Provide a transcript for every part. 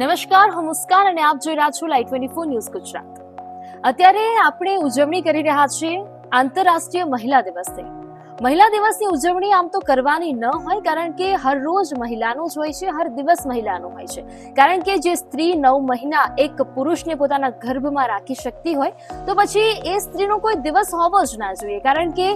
નમસ્કાર, હું મુસ્કાન અને આપ જોઈ રહ્યા છો light twenty four news Gujarat. અત્યારે આપણે ઉજવણી કરી રહ્યા છીએ આંતરરાષ્ટ્રીય મહિલા દિવસની મહિલા દિવસની ઉજવણી આમ તો કરવાની ન હોય, કારણ કે હર રોજ મહિલાનો જ હોય છે, હર દિવસ મહિલાનો હોય છે. કારણ કે જે સ્ત્રી નવ મહિના એક પુરુષને પોતાના ગર્ભમાં રાખી શકતી હોય, તો પછી એ સ્ત્રીનો કોઈ દિવસ હોવો જ ના જોઈએ. કારણ કે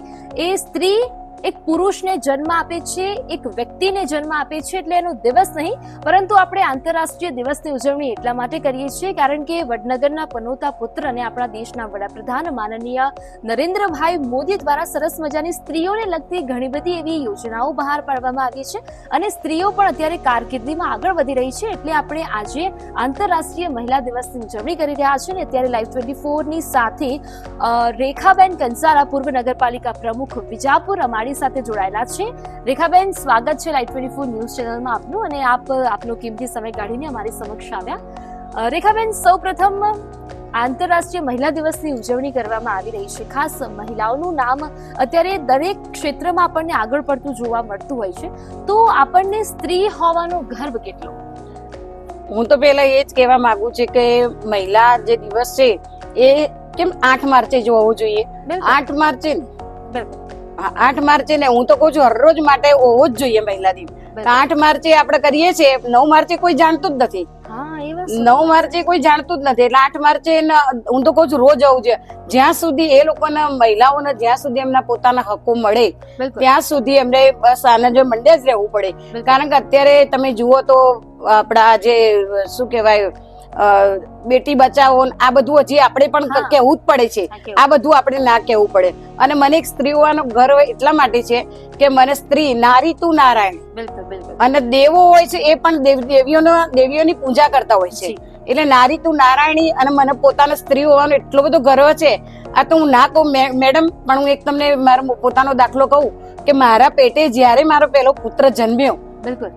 એ સ્ત્રી એક પુરુષને જન્મ આપે છે, એક વ્યક્તિને જન્મ આપે છે, એટલે એનો દિવસ નહીં, પરંતુ આપણે આંતરરાષ્ટ્રીય દિવસની ઉજવણી એટલા માટે કરીએ છીએ, કારણ કે વડનગરના પનોતા પુત્ર અને આપણા દેશના વડાપ્રધાન માનનીય નરેન્દ્રભાઈ મોદી દ્વારા સરસ મજાની સ્ત્રીઓને લગતી ઘણી બધી એવી યોજનાઓ બહાર પાડવામાં આવી છે અને સ્ત્રીઓ પણ અત્યારે કારકિર્દીમાં આગળ વધી રહી છે, એટલે આપણે આજે આંતરરાષ્ટ્રીય મહિલા દિવસની ઉજવણી કરી રહ્યા છીએ અને અત્યારે લાઈવ ટ્વેન્ટી ફોરની સાથે રેખાબેન કંસારા પૂર્વ નગરપાલિકા પ્રમુખ વિજાપુર, અમારી સાથે જોડાયેલા છે. રેખાબેન સ્વાગત છે લાઈટ ટ્વેન્ટી ફોર ન્યૂઝ ચેનલમાં આપનું અને આપ આપનો કિંમતી સમય કાઢીને અમારી સમક્ષ આવ્યા. રેખાબેન રેખાબેન સૌપ્રથમ આંતરરાષ્ટ્રીય મહિલા દિવસની ઉજવણી કરવામાં આવી રહી છે. ખાસ મહિલાઓનું નામ અત્યારે દરેક ક્ષેત્રમાં આપણને આગળ પડતું જોવા મળતું હોય છે. તો આપણને સ્ત્રી હોવાનો ગર્વ કેટલો? હું તો પહેલા એ જ કહેવા માંગુ છું કે મહિલા જે દિવસ છે એ કેમ આઠ માર્ચે જ હોવો જોઈએ? આઠ માર્ચે હા, આઠ માર્ચે ને હું તો કહું છું હરરોજ માટે હોવો જ જોઈએ મહિલા દિન આઠ માર્ચે આપણે કરીએ છીએ નવ માર્ચે કોઈ જાણતું જ નથી. નવ માર્ચે કોઈ જાણતું જ નથી. એટલે આઠ માર્ચે હું તો કહું છું રોજ આવું છે. જ્યાં સુધી એ લોકોના મહિલાઓને જ્યાં સુધી એમના પોતાના હકો મળે ત્યાં સુધી એમને બસ આનંદ જો મંડે જ રહેવું પડે. કારણ કે અત્યારે તમે જુઓ તો આપણા જે શું કહેવાય અ, બેટી બચાવો આ બધું હજી આપણે પણ કહેવું જ પડે છે. આ બધું આપણે ના કહેવું પડે. અને મને એક સ્ત્રી હોવાનો ગર્વ એટલા માટે છે કે મને સ્ત્રી નારી તું નારાયણ. અને દેવો હોય છે એ પણ દેવ દેવીઓનો દેવીઓની પૂજા કરતા હોય છે. એટલે નારી તું નારાયણી અને મને પોતાનો સ્ત્રી હોવાનો એટલો બધો ગર્વ છે. આ તો હું ના કહું મેડમ પણ હું એક તમને મારો પોતાનો દાખલો કહું કે મારા પેટે જ્યારે મારો પહેલો પુત્ર જન્મ્યો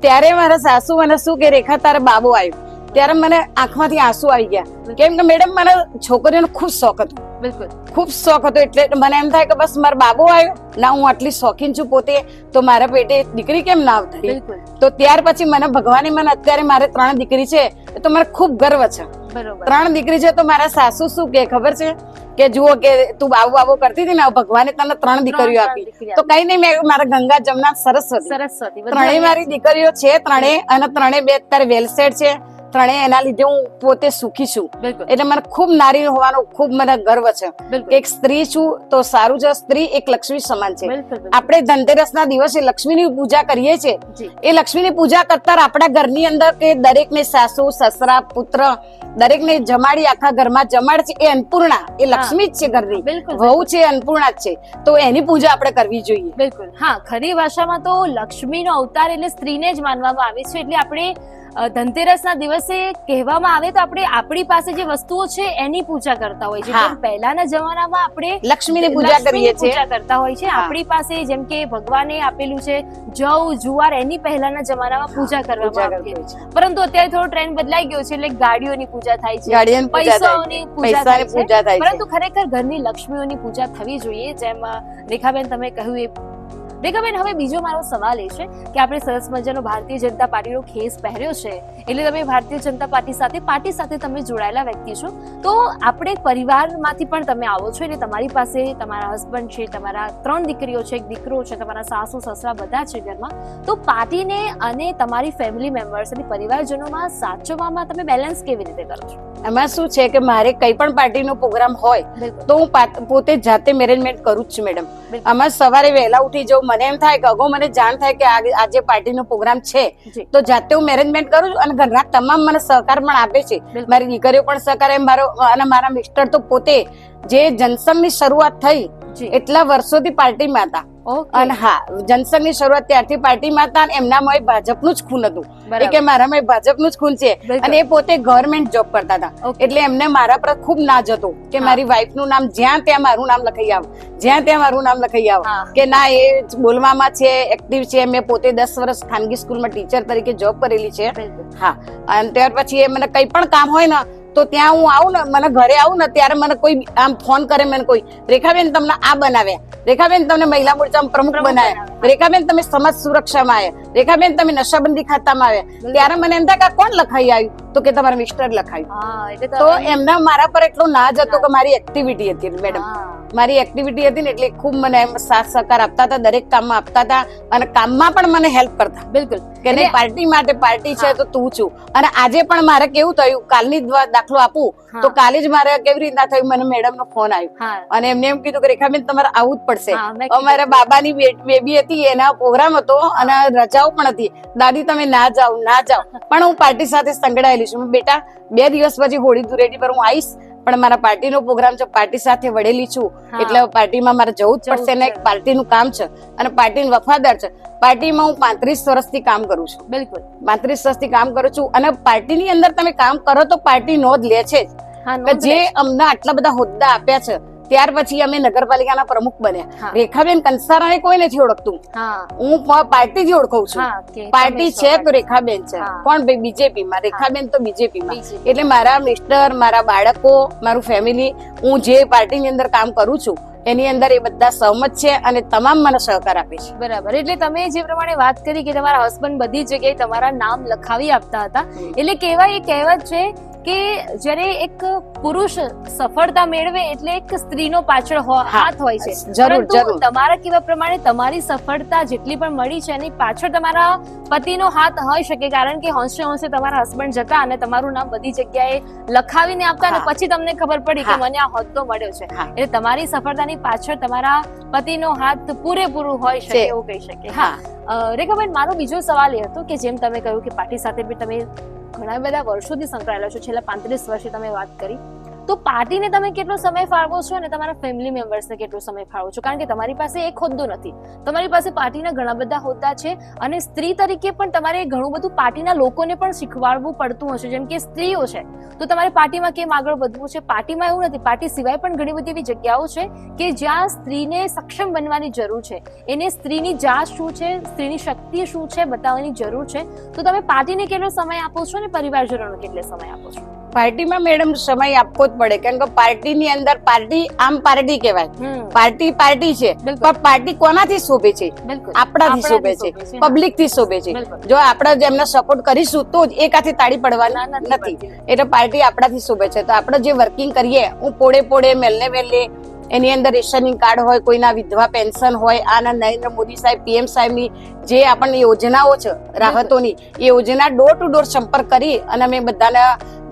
ત્યારે મારા સાસુ મને શું કે રેખા તારા બાબો આવ્યો. ત્યારે મને આંખમાંથી આંસુ આવી ગયા. કેમ કે મેડમ મને છોકરીઓનો ખૂબ શોખ હતો. બિલકુલ. ખૂબ શોખ હતો એટલે મને એમ થાય કે બસ મારો બાબો આવ્યો. ના હું આટલી શોખીન છું પોતે તો મારા પેટે દીકરી કેમ ના આવતી? તો ત્યાર પછી મને ભગવાને મને અત્યારે મારે ત્રણ દીકરી છે તો મને ખૂબ ગર્વ છે. ત્રણ દીકરી છે તો મારા સાસુ શું કે ખબર છે? કે જુઓ કે તું બાબુ બાબુ કરતી હતી ને ભગવાને તને ત્રણ દીકરીઓ આપી. તો કઈ નહીં મેં મારા ગંગા જમના સરસ્વતી. સરસ્વતી ત્રણેય મારી દીકરીઓ છે ત્રણેય અને ત્રણેય બે અત્યારે વેલસેટ છે. ત્રણેય એના લીધે હું પોતે સુખી છું. એટલે મને ખૂબ નારી હોવાનો ખૂબ મને ગર્વ છે. કે એક સ્ત્રી છું તો સારું છે સ્ત્રી એક લક્ષ્મી સમાન છે. આપણે ધનતેરસ ના દિવસે લક્ષ્મીની પૂજા કરીએ છીએ. એ લક્ષ્મીની પૂજા કરતા આપણા ઘરની અંદર કે દરેકને સાસુ સસરા પુત્ર દરેકને જમાડી આખા ઘરમાં જમાડ છે એ અન્નપૂર્ણા એ લક્ષ્મી જ છે ઘરની. વહુ છે અન્નપૂર્ણા જ છે. તો એની પૂજા આપણે કરવી જોઈએ. બિલકુલ. હા ખરી ભાષામાં તો લક્ષ્મીનો અવતાર એટલે સ્ત્રીને જ માનવામાં આવે છે. એટલે આપણે ધનતેરસના દિવસે કહેવામાં આવે તો આપણે આપણી પાસે જે વસ્તુઓ છે એની પૂજા કરતા હોય છે. પહેલાના જમાનામાં આપણે લક્ષ્મીની પૂજા કરીએ છીએ. પૂજા કરતા હોય છે. આપણી પાસે જેમ કે ભગવાને આપેલું છે જવ જુવાર એની પહેલાના જમાનામાં પૂજા કરવામાં આવતી હોય પરંતુ અત્યારે થોડો ટ્રેન્ડ બદલાઈ ગયો છે એટલે ગાડીઓની પૂજા થાય છે. પૈસાઓની પૂજા થાય છે. પરંતુ ખરેખર ઘરની લક્ષ્મીઓની પૂજા થવી જોઈએ. જેમ રેખાબેન તમે કહ્યું એ રેખાબેન હવે બીજો મારો સવાલ એ છે કે આપણે સરસ મજાનો ભારતીય જનતા પાર્ટીનો ખેસ પહેર્યો છે, એટલે તમે ભારતીય જનતા પાર્ટી સાથે પાર્ટી સાથે તમે જોડાયેલા વ્યક્તિ છો. તો આપણે પરિવારમાંથી પણ તમે આવો છો, એટલે તમારી પાસે તમારા હસબન્ડ છે, તમારા ત્રણ દીકરીઓ છે, એક દીકરો છે, તમારા સાસુ, સસરા બધા છે ઘરમાં. તો પાર્ટીને અને તમારી ફેમિલી મેમ્બર્સ અને પરિવારજનોમાં સાચવવામાં તમે બેલેન્સ કેવી રીતે કરો છો? એમાં શું છે કે મારે કઈ પણ પાર્ટીનો પ્રોગ્રામ હોય તો હું પાત- જાતે મેનેજમેન્ટ કરું જ છું મેડમ. આમાં સવારે વહેલા ઉઠી જાઉં મને એમ થાય કે અગાઉ મને જાણ થાય કે આજે પાર્ટીનો પ્રોગ્રામ છે તો જાતે હું મેનેજમેન્ટ કરું છું અને ઘરના તમામ મને સહકાર પણ આપે છે. મારી દીકરીઓ પણ સહકાર એમ મારો અને મારા મિસ્ટર તો પોતે જે જનસંઘની શરૂઆત થઈ એટલા વર્ષોથી પાર્ટીમાં હતા. અને હા જનસંઘની શરૂઆત ત્યારથી પાર્ટીમાં હતા અને એમનામાં ભાજપનું જ ખૂન હતું. એ કે મારા મારામાં ભાજપનું જ ખૂન છે. અને એ પોતે ગવર્મેન્ટ જોબ કરતા હતા. એટલે એમને મારા પર ખૂબ નાજ હતો કે મારી વાઈફનું નામ જ્યાં ત્યાં મારું નામ લખાઈ આવ. જ્યાં ત્યાં મારું નામ લખાઈ આવ. કે ના એ બોલવામાં છે એક્ટિવ છે. મેં પોતે દસ વર્ષ ખાનગી સ્કૂલમાં ટીચર તરીકે જોબ કરેલી છે. હા. અને ત્યાર પછી એ મને કઈ પણ કામ હોય ને તો ત્યાં હું આવું ને મને ઘરે આવું ને ત્યારે મને કોઈ આમ ફોન કરે મને કોઈ રેખાબેન તમને આ બનાવ્યા. રેખાબેન તમને મહિલા મોરચામાં પ્રમુખ બનાવ્યા. રેખાબેન તમે સમાજ સુરક્ષામાં આવ્યા. રેખાબેન તમે નશાબંધી ખાતામાં આવ્યા. ત્યારે મને એમ થાય કે કોણ લખાઈ આવ્યું? તો કે તમારા મિસ્ટર લખાયું. તો એમના મારા પર એટલો નાજ હતો કે મારી એક્ટિવિટી હતી મેડમ મારી એક્ટિવિટી હતી ને એટલે ખૂબ મને એમ સાથ સહકાર આપતા હતા દરેક કામમાં આપતા હતા અને કામમાં પણ મને હેલ્પ કરતા. બિલકુલ. કે નહીં પાર્ટી માટે પાર્ટી છે તો તું છું. અને આજે પણ મારે કેવું થયું? કાલની દાખલો આપું. તો કાલે જ મારે કેવી રીતના થયું? મને મેડમ નો ફોન આવ્યો. અને એમને એમ કીધું કે રેખાબેન તમારે આવવું જ પડશે. મારા બાબાની બેબી હતી એના પ્રોગ્રામ હતો અને રજાઓ પણ હતી. દાદી તમે ના જાઓ ના જાઓ. પણ હું પાર્ટી સાથે સંકળાયેલી છું. બેટા બે દિવસ પછી હોળી ધૂળેટી પર હું આવીશ પણ મારા પાર્ટીનો પ્રોગ્રામ છે પાર્ટી સાથે વડેલી છું. એટલે પાર્ટીમાં મારે જવું જ પડશે ને એક પાર્ટીનું કામ છે. અને પાર્ટી વફાદાર છે. પાર્ટીમાં હું પાંત્રીસ વર્ષથી કામ કરું છું. બિલકુલ. પાંત્રીસ વર્ષથી કામ કરું છું અને પાર્ટીની અંદર તમે કામ કરો તો પાર્ટી નોંધ લે છે જે. અમને આટલા બધા હોદ્દા આપ્યા છે ત્યાર પછી અમે નગરપાલિકાના પ્રમુખ બન્યા. રેખાબેન કંસારાને કોઈ નથી ઓળખતું? હું. પાર્ટી થી ઓળખું છું. પાર્ટી છે તો રેખાબેન છે. પણ બીજેપીમાં. બીજેપી માં રેખાબેન તો બીજેપી. માં એટલે મારા મિસ્ટર મારા બાળકો મારું ફેમિલી હું જે પાર્ટીની અંદર કામ કરું છું એની અંદર એ બધા સહમત છે અને તમામ મને સહકાર આપે છે. બરાબર. એટલે તમે જે પ્રમાણે વાત કરી કે તમારા હસબન્ડ બધી જગ્યાએ તમારા નામ લખાવી આપતા હતા એટલે કહેવાય એ કહેવત છે કે જ્યારે એક પુરુષ સફળતા મેળવે એટલે એક સ્ત્રીનો પાછળ હાથ હોય છે. પરંતુ તમારા કેવા પ્રમાણે તમારી સફળતા જેટલી પણ મળી છે એની પાછળ તમારા પતિનો હાથ હોઈ શકે કારણ કે હોંશે હોંશે તમારા હસબન્ડ જતા અને તમારું નામ બધી જગ્યાએ લખાવીને આપતા અને પછી તમને ખબર પડી કે મને આ હોદ્દો મળ્યો છે. એટલે તમારી સફળતાની પાછળ તમારા પતિનો હાથ પૂરેપૂરું હોય શકે એવું કહી શકે હા. રેખાબેન મારો બીજો સવાલ એ હતો કે જેમ તમે કહ્યું કે પાર્ટી સાથે બી તમે ઘણા બધા વર્ષોથી સંકળાયેલા છો. છેલ્લા પાંત્રીસ વર્ષથી તમે વાત કરી. તો પાર્ટીને તમે કેટલો સમય ફાળવો છો અને તમારા ફેમિલી મેમ્બર્સને કેટલો સમય ફાળવો છો? કારણ કે તમારી પાસે એક હોદ્દો નથી. તમારી પાસે પાર્ટીના ઘણા બધા હોદ્દા છે અને સ્ત્રી તરીકે પણ તમારે ઘણું બધું પાર્ટીના લોકોને પણ શીખવાડવું પડતું હશે જેમ કે સ્ત્રીઓ છે, તો તમારે પાર્ટીમાં કેમ આગળ વધવું છે? પાર્ટીમાં એવું નથી. પાર્ટી સિવાય પણ ઘણી બધી એવી જગ્યાઓ છે કે જ્યાં સ્ત્રીને સક્ષમ બનવાની જરૂર છે. એને સ્ત્રીની જાત શું છે? સ્ત્રીની શક્તિ શું છે? બતાવવાની જરૂર છે. તો તમે પાર્ટીને કેટલો સમય આપો છો અને પરિવારજનોને કેટલો સમય આપો છો? પાર્ટીમાં મેડમ સમય આપવો જ પડે. કેમ કે પાર્ટીની અંદર પાર્ટી આમ પાર્ટી કહેવાય. પાર્ટી પાર્ટી છે. પણ પાર્ટી કોનાથી શોભે છે? આપણાથી શોભે છે. પબ્લિકથી શોભે છે. જો આપણે જેમને સપોર્ટ કરીશું તો જ એકાથી તાળી પડવાના નથી. એટલે પાર્ટી આપણાથી શોભે છે. તો આપણે જે વર્કિંગ કરીએ હું પોડે પોડે મેલને મેલ્લે એની અંદર રેશનિંગ કાર્ડ હોય કોઈના વિધવા પેન્શન હોય આના નરેન્દ્ર મોદી સાહેબ પીએમ સાહેબની જે આપણને યોજનાઓ છે રાહતોની એ યોજના ડોર ટુ ડોર સંપર્ક કરી અને અમે બધાને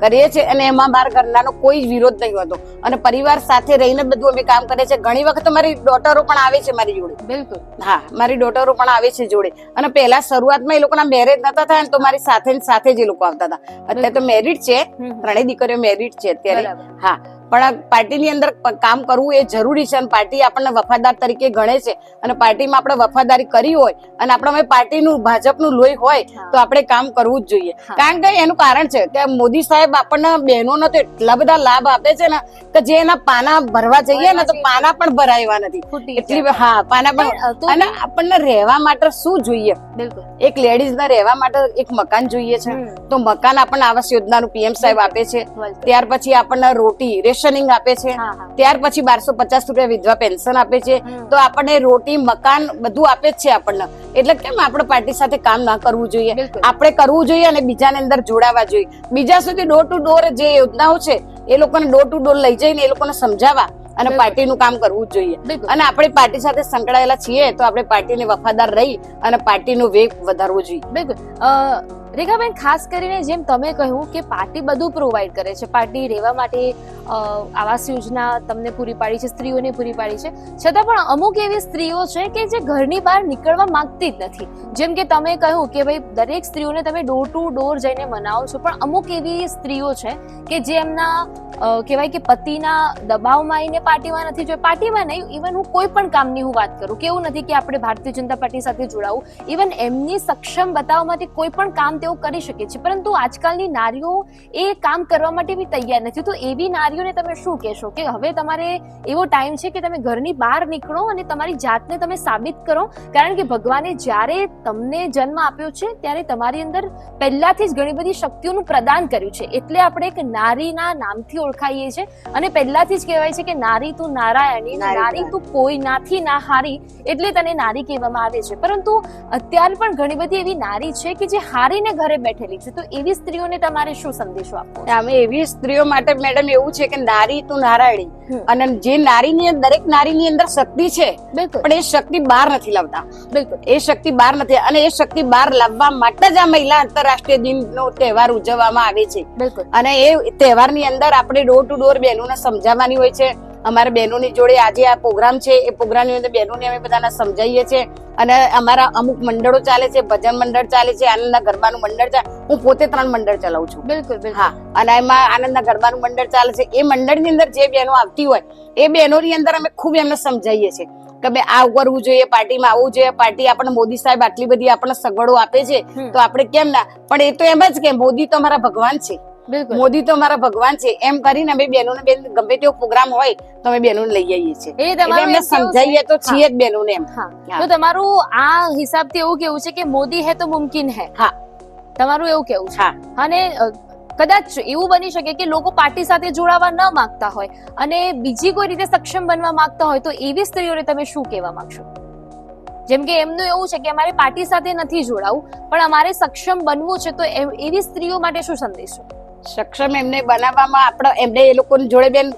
કરીએ છીએ અને એમાં મારા ઘરનાનો કોઈ જ વિરોધ નહીં હોતો. અને પરિવાર સાથે રહીને બધું અમે કામ કરીએ છીએ. ઘણી વખત મારી ડોટરો પણ આવે છે મારી જોડે. બિલકુલ. હા મારી ડોટરો પણ આવે છે જોડે. અને પહેલા શરૂઆતમાં એ લોકોના મેરેજ નતા થયા ને તો મારી સાથે સાથે જ એ લોકો આવતા હતા. અત્યારે તો મેરિડ છે. ત્રણેય દીકરીઓ મેરિડ છે અત્યારે. હા. પણ પાર્ટીની અંદર કામ કરવું એ જરૂરી છે અને પાર્ટી આપણને વફાદાર તરીકે ગણે છે. અને પાર્ટીમાં આપણે વફાદારી કરી હોય અને આપણે પાર્ટીનું ભાજપનું લોહી હોય તો આપણે કામ કરવું જ જોઈએ. કારણ કે એનું કારણ છે કે મોદી સાહેબ આપણને બહેનોને તો એટલા બધા લાભ આપે છે ને કે જે એના પાના ભરવા જઈએ ને તો પાના પણ ભરાય નથી. એટલી હા પાના પણ, અને આપણને રહેવા માટે શું જોઈએ? બિલકુલ. એક લેડીઝ ને રહેવા માટે એક મકાન જોઈએ છે. તો મકાન આપણને આવાસ યોજનાનું પીએમ સાહેબ આપે છે. ત્યાર પછી આપણને રોટી રેશનિંગ આપે છે. ત્યાર પછી બારસો પચાસ રૂપિયા વિધવા પેન્શન આપે છે. તો આપણને રોટી મકાન બધું આપે જ છે આપણને. એટલે કેમ આપણે પાર્ટી સાથે કામ ના કરવું જોઈએ? આપણે કરવું જોઈએ અને બીજાને અંદર જોડાવા જોઈએ. બીજા સુધી ડોર ટુ ડોર જે યોજનાઓ છે એ લોકોને ડોર ટુ ડોર લઈ જઈને એ લોકોને સમજાવવા અને. પાર્ટીનું કામ કરવું જ જોઈએ. અને આપણે પાર્ટી સાથે સંકળાયેલા છીએ તો આપણે પાર્ટીને વફાદાર રહી અને પાર્ટીનો વેગ વધારવો જોઈએ. બિલકુલ. રેખાબેન, ખાસ કરીને જેમ તમે કહ્યું કે પાર્ટી બધું પ્રોવાઈડ કરે છે. પાર્ટી રહેવા માટે આવાસ યોજના તમને પૂરી પાડી છે, સ્ત્રીઓને પૂરી પાડી છે. છતાં પણ અમુક એવી સ્ત્રીઓ છે કે જે ઘરની બહાર નીકળવા માંગતી જ નથી. જેમ કે તમે કહ્યું કે ભાઈ, દરેક સ્ત્રીઓને તમે ડોર ટુ ડોર જઈને મનાવો છો, પણ અમુક એવી સ્ત્રીઓ છે કે જે એમના કહેવાય કે પતિના દબાવમાં આવીને પાર્ટીમાં નથી જોઈ પાર્ટીમાં નહીં ઇવન હું કોઈ પણ કામની હું વાત કરું, કે એવું નથી કે આપણે ભારતીય જનતા પાર્ટી સાથે જોડાવું. ઇવન એમની સક્ષમ બતાવવામાંથી કોઈ પણ કામ તેઓ કરી શકે છે. પરંતુ આજકાલની નારીઓ એ કામ કરવા માટે બી તૈયાર નથી. તો એવી નારીઓને તમે શું કહેશો કે હવે તમારે એવો ટાઈમ છે કે તમે ઘરની બહાર નીકળો અને તમારી જાતને તમે સાબિત કરો. કારણ કે ભગવાને જ્યારે તમને જન્મ આપ્યો છે ત્યારે તમારી અંદર પહેલાથી જ ઘણી બધી શક્તિઓનું પ્રદાન કર્યું છે. એટલે આપણે એક નારીના નામથી ઓળખાઈએ છીએ અને પહેલાથી જ કહેવાય છે કે નારી તું નારાયણી નારી તું કોઈ નાથી ના હારી એટલે તને નારી કહેવામાં આવે છે. પરંતુ અત્યારે પણ ઘણી બધી એવી નારી છે કે જે હારીને ઘરે બેઠેલી છે? તો એવી સ્ત્રીઓને તમારે શું સંદેશો આપવો અમે એવી સ્ત્રીઓ માટે મેડમ એવું છે કે નારી તું નારાયણી. અને જે નારીની દરેક નારીની અંદર શક્તિ છે પણ એ શક્તિ બહાર નથી લાવતા. બિલકુલ. એ શક્તિ બહાર નથી અને એ શક્તિ બહાર લાવવા માટે જ આ મહિલા આંતરરાષ્ટ્રીય દિનનો તહેવાર ઉજવવામાં આવે છે. બિલકુલ. અને એ તહેવારની અંદર આપણે ડોર ટુ ડોર બહેનોને સમજાવવાની હોય છે અમારા બહેનોની જોડે આજે આ પ્રોગ્રામ છે. એ પ્રોગ્રામની અંદર બહેનોને અમે બધાને સમજાવીએ છીએ અને અમારા અમુક મંડળો ચાલે છે ભજન મંડળ ચાલે છે આનંદના ગરબાનું મંડળ ચાલે હું પોતે ત્રણ મંડળ ચલાવું છું. બિલકુલ હા અને એમાં આનંદના ગરબાનું મંડળ ચાલે છે. એ મંડળની અંદર જે બહેનો આવતી હોય એ બહેનોની અંદર અમે ખૂબ એમને સમજાવીએ છીએ કે ભાઈ આ કરવું જોઈએ પાર્ટીમાં આવવું જોઈએ. પાર્ટી આપણને મોદી સાહેબ આટલી બધી આપણને સગવડો આપે છે તો આપણે કેમ ના? પણ એ તો એમ જ કે મોદી તો અમારા ભગવાન છે. મોદી તો અમારા ભગવાન છે. એમ કરીને અમે બહેનોને બેન ગમે તેવો પ્રોગ્રામ હોય તો અમે બહેનોને લઈ આવીએ છીએ. એ એટલે તમારું એમને એમ સમજાવીએ તો છીએ જ બહેનોને એમ. હા. હા. તો તમારું આ હિસાબથી એવું કેવું છે કે મોદી હે તો મુમકિન હે. હા. તમારું એવું કેવું છે. અને કદાચ એવું બની શકે કે લોકો પાર્ટી સાથે જોડાવા ન માંગતા હોય અને બીજી કોઈ રીતે સક્ષમ બનવા માંગતા હોય તો એવી સ્ત્રીઓને તમે શું કહેવા માંગશો? જેમ કે એમનું એવું છે કે અમારે પાર્ટી સાથે નથી જોડાવું પણ અમારે સક્ષમ બનવું છે તો એવી સ્ત્રીઓ માટે શું સંદેશ? છે સક્ષમ એમને બનાવવામાં આપણે એમને એ લોકોની જોડે બેન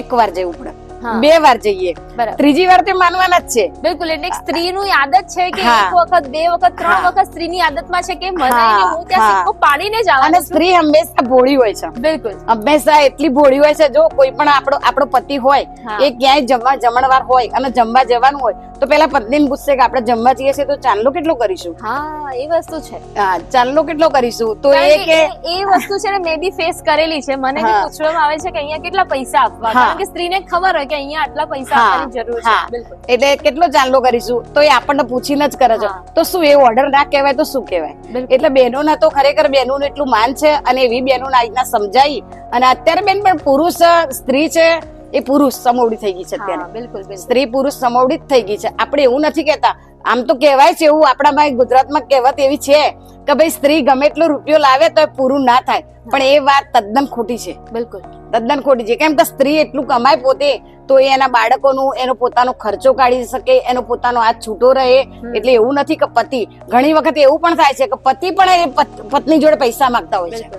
એકવાર જવું પડે. બે વાર જઈએ. ત્રીજી વાર તે માનવાના જ છે. બિલકુલ એટલે સ્ત્રીની આદત છે કે. એક વખત બે વખત ત્રણ. વખત સ્ત્રીની આદતમાં છે કે મનાઈને હું ત્યાં સિક્કો પાડીને જ અને સ્ત્રી હંમેશા ભોળી હોય છે. બિલકુલ. હંમેશા એટલી ભોળી હોય છે જો કોઈ પણ આપણો આપણો પતિ હોય. એ ક્યાંય જમવા જમણવાર હોય અને જમવા જવાનું હોય તો પેલા પત્ની પૂછશે કે આપણે જમવા જઈએ છીએ તો ચાંદલો કેટલો કરીશું? હા એ વસ્તુ છે. હા ચાંદલો કેટલો કરીશું? તો એ કે એ વસ્તુ છે ને મે બી ફેસ કરેલી છે. મને પૂછવામાં આવે છે કે અહીંયા કેટલા પૈસા આપવા. કારણ કે સ્ત્રીને ખબર હોય કે અહીંયા આટલા પૈસા આપવાની જરૂર છે. બિલકુલ. એટલે કેટલો ચાંદલો કરીશું? તો એ આપણને પૂછીને જ કરે છે. તો શું એ ઓર્ડર ના કહેવાય તો શું કહેવાય? એટલે બહેનો ના તો ખરેખર બહેનોનું એટલું માન છે અને એવી બહેનોને આ રીતના સમજાઈ. અને અત્યારે બેન પણ પુરુષ સ્ત્રી છે એ પુરુષ સમોવડી થઈ ગઈ છે અત્યારે. બિલકુલ સ્ત્રી પુરુષ સમોવડી જ થઈ ગઈ છે. આપણે એવું નથી કહેતા. આમ તો કહેવાય છે એવું આપણામાં ગુજરાતમાં કહેવત એવી છે કે ભાઈ સ્ત્રી ગમે એટલો રૂપિયો લાવે તો પૂરું ના થાય. પણ એ વાત તદ્દન ખોટી છે. બિલકુલ. તદ્દન ખોટી છે. કેમ કે સ્ત્રી એટલું કમાય પોતે તો એ એના બાળકોનું એનો પોતાનો ખર્ચો કાઢી શકે એનો પોતાનો હાથ છૂટો રહે. એટલે એવું નથી કે પતિ ઘણી વખત એવું પણ થાય છે કે પતિ પણ એ પત્ની જોડે પૈસા માંગતા હોય છે.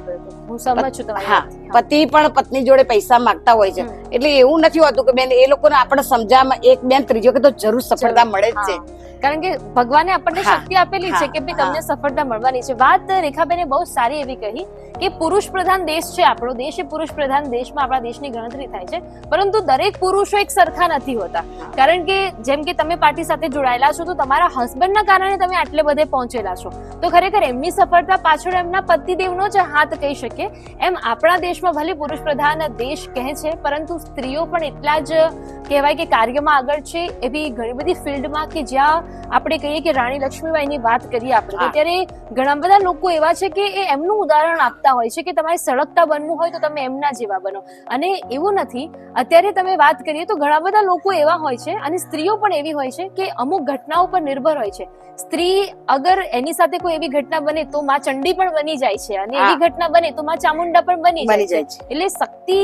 હું સમજ છું. હા. પતિ પણ પત્ની જોડે પૈસા માંગતા હોય છે. એટલે એવું નથી હોતું કે બેન એ લોકોને આપણે સમજાવવામાં એક બેન ત્રીજો કે તો જરૂર સફળતા મળે જ છે. કારણ કે ભગવાને આપણને શક્તિ આપેલી છે કે ભાઈ તમને સફળતા મળવાની છે. વાત રેખાબેને બહુ સારી એવી કહી કે પુરુષ પ્રધાન દેશ છે આપણો. દેશ એ પુરુષ પ્રધાન દેશમાં આપણા દેશની ગણતરી થાય છે. પરંતુ દરેક પુરુષો એક સરખા નથી હોતા. કારણ કે જેમ કે તમે પાર્ટી સાથે જોડાયેલા છો તો તમારા હસબન્ડના કારણે તમે આટલે બધે પહોંચેલા છો. તો ખરેખર એમની સફળતા પાછળ એમના પતિદેવનો જ હાથ કહી શકીએ. એમ આપણા દેશમાં ભલે પુરુષ પ્રધાન દેશ કહે છે પરંતુ સ્ત્રીઓ પણ એટલા જ કહેવાય કે કાર્યમાં આગળ છે એવી ઘણી બધી ફિલ્ડમાં કે જ્યાં આપણે કહીએ કે રાણી લક્ષ્મીબાઈની વાત કરીએ આપણે ત્યારે ઘણા બધા લોકો એવા છે કે એ એમનું ઉદાહરણ આપતા હોય છે કે તમારે સળગતા બનવું હોય તો તમે એમના જેવા બનો. અને એવું નથી અત્યારે તમે વાત કરીએ તો ઘણા બધા લોકો એવા હોય છે અને સ્ત્રીઓ પણ એવી હોય છે કે અમુક ઘટનાઓ પર નિર્ભર હોય છે. સ્ત્રી અગર એની સાથે કોઈ એવી ઘટના બને તો માં ચંડી પણ બની જાય છે અને એવી ઘટના બને તો માં ચામુંડા પણ બની બની જાય જાય છે. એટલે શક્તિ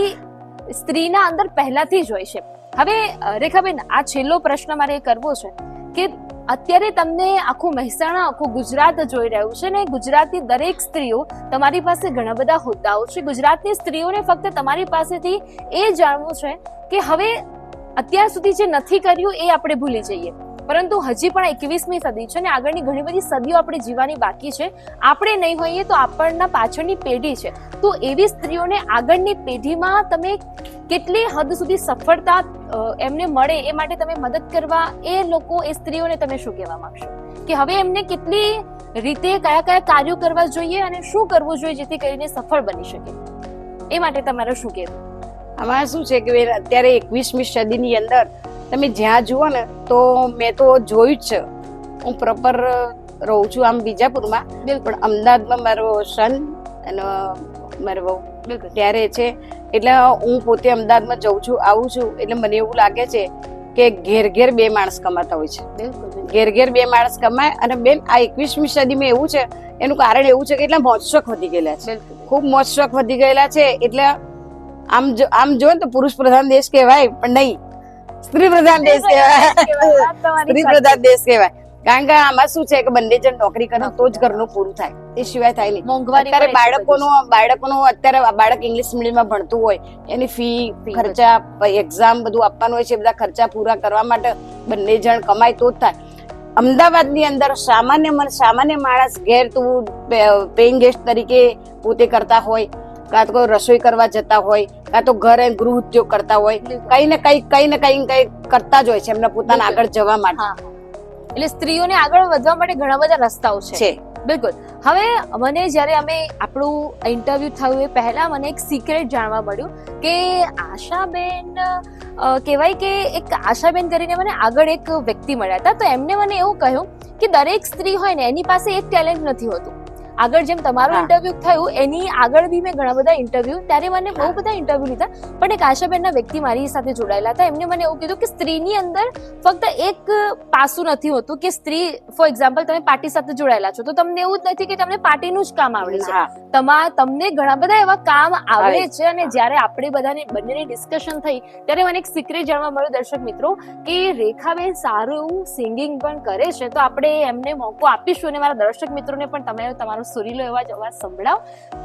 સ્ત્રીના અંદર પહેલાથી જ હોય છે. હવે રેખાબેન, આ છેલ્લો પ્રશ્ન મારે કરવો છે કે અત્યારે તમને આખું મહેસાણા, આખું ગુજરાત જોઈ રહ્યું છે ને ગુજરાતની દરેક સ્ત્રીઓ તમારી પાસે ઘણા બધા હોદ્દાઓ છે. ગુજરાતની સ્ત્રીઓને ફક્ત તમારી પાસેથી એ જાણવું છે કે હવે અત્યાર સુધી જે નથી કર્યું એ આપણે ભૂલી જઈએ. પરંતુ હજી પણ એકવીસમી સદી છે ને આગળની ઘણી બધી સદીઓ આપણે જીવવાની બાકી છે. આપણે નહીં હોઈએ તો આપણના પાછળની પેઢી છે. તો એવી સ્ત્રીઓને આગળની પેઢીમાં તમે કેટલી હદ સુધી સફળતા એમને મળે એ માટે તમે મદદ કરવા એ લોકો, એ સ્ત્રીઓને તમે શું કહેવા માંગશો? કે હવે એમને કેટલી રીતે કયા કયા કાર્યો કરવા જોઈએ અને શું કરવું જોઈએ જેથી કરીને સફળ બની શકે? એ માટે તમારે શું કહેવું? આમાં શું છે કે અત્યારે એકવીસમી સદીની અંદર તમે જ્યાં જુઓ ને તો મેં તો જોયું જ છે. હું પ્રોપર રહું છું આમ બીજાપુરમાં. બિલકુલ. પણ અમદાવાદમાં મારો સન અને મારો વહુ બિલકુલ. ત્યારે છે. એટલે હું પોતે અમદાવાદમાં જઉં છું આવું છું. એટલે મને એવું લાગે છે કે ઘેર ઘેર બે માણસ કમાતા હોય છે. બિલકુલ. ઘેર ઘેર બે માણસ કમાય અને બેન આ એકવીસમી સદીમાં એવું છે એનું કારણ એવું છે કે એટલા મોજશોખ વધી ગયેલા છે. ખૂબ મોજશોખ વધી ગયેલા છે. એટલે આમ આમ જો તો પુરુષ પ્રધાન દેશ કહેવાય પણ નહીં. સ્ત્રી પ્રધાન દેશ કહેવાય સ્ત્રી પ્રધાન દેશ કહેવાય. કારણ કે આમાં શું છે કે બંને જણ નોકરી કરે તો જ ઘરનું પૂરું થાય. એ સિવાય થાય નહીં. મોંઘવારી અત્યારે બાળકોનું બાળકોનું અત્યારે બાળક ઇંગ્લિશ મીડિયમમાં ભણતું હોય એની ફી ફી ખર્ચા એક્ઝામ બધું આપવાનું હોય છે બધા ખર્ચા પૂરા કરવા માટે બંને જણ કમાય તો જ થાય. અમદાવાદની અંદર સામાન્ય સામાન્ય માણસ ઘેર તું પેઇંગ ગેસ્ટ તરીકે પોતે કરતા હોય કાં તો કોઈ રસોઈ કરવા જતા હોય કાં તો ઘરે ગૃહ ઉદ્યોગ કરતા હોય કઈ ને કઈ કઈ ને કઈ કઈ કરતા જ હોય છે એમના પોતાના આગળ જવા માટે. એટલે સ્ત્રીઓને આગળ વધવા માટે ઘણા બધા રસ્તાઓ છે. બિલકુલ. હવે મને જ્યારે અમે આપણું ઇન્ટરવ્યુ થયું એ પહેલા મને એક સિક્રેટ જાણવા મળ્યું કે આશાબેન કહેવાય કે એક આશાબેન કરીને મને આગળ એક વ્યક્તિ મળ્યા હતા. તો એમને મને એવું કહ્યું કે દરેક સ્ત્રી હોય ને એની પાસે એક ટેલેન્ટ નથી હોતું. આગળ જેમ તમારું. ઇન્ટરવ્યુ થયું એની આગળ બી મેં ઘણા બધા ઇન્ટરવ્યુ ત્યારે મને બહુ બધા ઇન્ટરવ્યુ લીધા. પણ એક આશાબેનના વ્યક્તિ મારી સાથે જોડાયેલા હતા. એમને મને એવું કીધું કે સ્ત્રીની અંદર ફક્ત એક પાસું નથી હોતું કે સ્ત્રી ફોર એક્ઝામ્પલ તમે પાર્ટી સાથે જોડાયેલા છો તો તમને એવું જ નથી કે તમને પાર્ટીનું જ કામ આવડે છે. તમા તમને ઘણા બધા એવા કામ આવડે આવે છે અને જ્યારે આપણે બધાને બંનેની ડિસ્કશન થઈ ત્યારે મને એક સિક્રેટ જાણવા મળ્યું દર્શક મિત્રો કે રેખાબેન સારું એવું સિંગિંગ પણ કરે છે. તો આપણે એમને મોકો આપીશું અને મારા દર્શક મિત્રોને પણ તમે તમારો સુરીલો એવા જ અવાજ સંભળાવ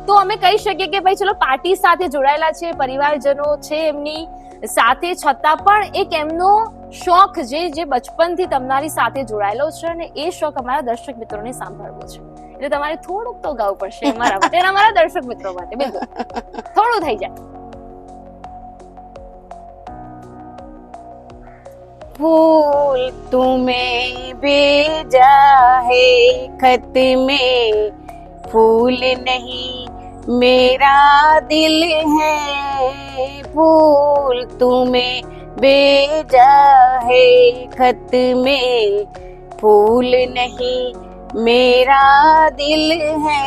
તો અમે કહી શકીએ કે ભાઈ ચલો પાર્ટી સાથે જોડાયેલા છે પરિવારજનો છે એમની સાથે છતાં પણ એક એમનો શોખ જે જે બચપનથી તમારી સાથે જોડાયેલો છે અને એ શોખ અમારા દર્શક મિત્રોને સાંભળવો છે એટલે તમારે થોડુંક તો ગાવું પડશે અમારા માટે અને અમારા દર્શક મિત્રો માટે બિલકુલ થોડું થઈ જાય फूल तुम्हें भेजा है खत में फूल नहीं मेरा दिल है फूल तुम्हें भेजा है खत में फूल नहीं मेरा दिल है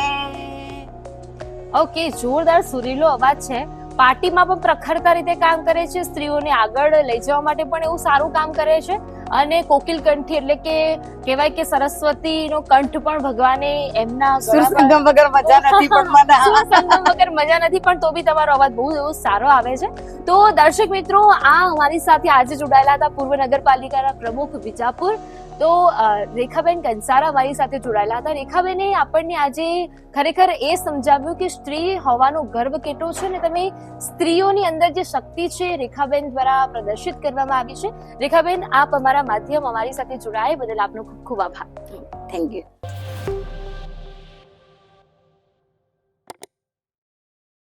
ઓકે જોરદાર સુરીલો અવાજ છે પાર્ટીમાં પણ પ્રખરતા રીતે કામ કરે છે સ્ત્રીઓને આગળ લઈ જવા માટે પણ એવું સારું કામ કરે છે અને કોકિલ કંઠી એટલે કે કહેવાય કે સરસ્વતીનો કંઠ પણ ભગવાને એમના સુરસંગમ વગર મજા નથી પણ મને સુર વગર મજા નથી પણ તો બી તમારો અવાજ બહુ એવો સારો આવે છે. તો દર્શક મિત્રો આ અમારી સાથે આજે જોડાયેલા હતા પૂર્વ નગરપાલિકાના પ્રમુખ વિજાપુર. તો રેખાબેન કંસારા મારી સાથે જોડાયેલા હતા. રેખાબેને આપણને આજે ખરેખર એ સમજાવ્યું કે સ્ત્રી હોવાનો ગર્વ કેટલો છે ને તમે સ્ત્રીઓની અંદર જે શક્તિ છે રેખાબેન દ્વારા પ્રદર્શિત કરવામાં આવી છે. રેખાબેન આપ અમારા માધ્યમ અમારી સાથે જોડાયા. બદલ આપનો ખૂબ ખૂબ આભાર. Thank you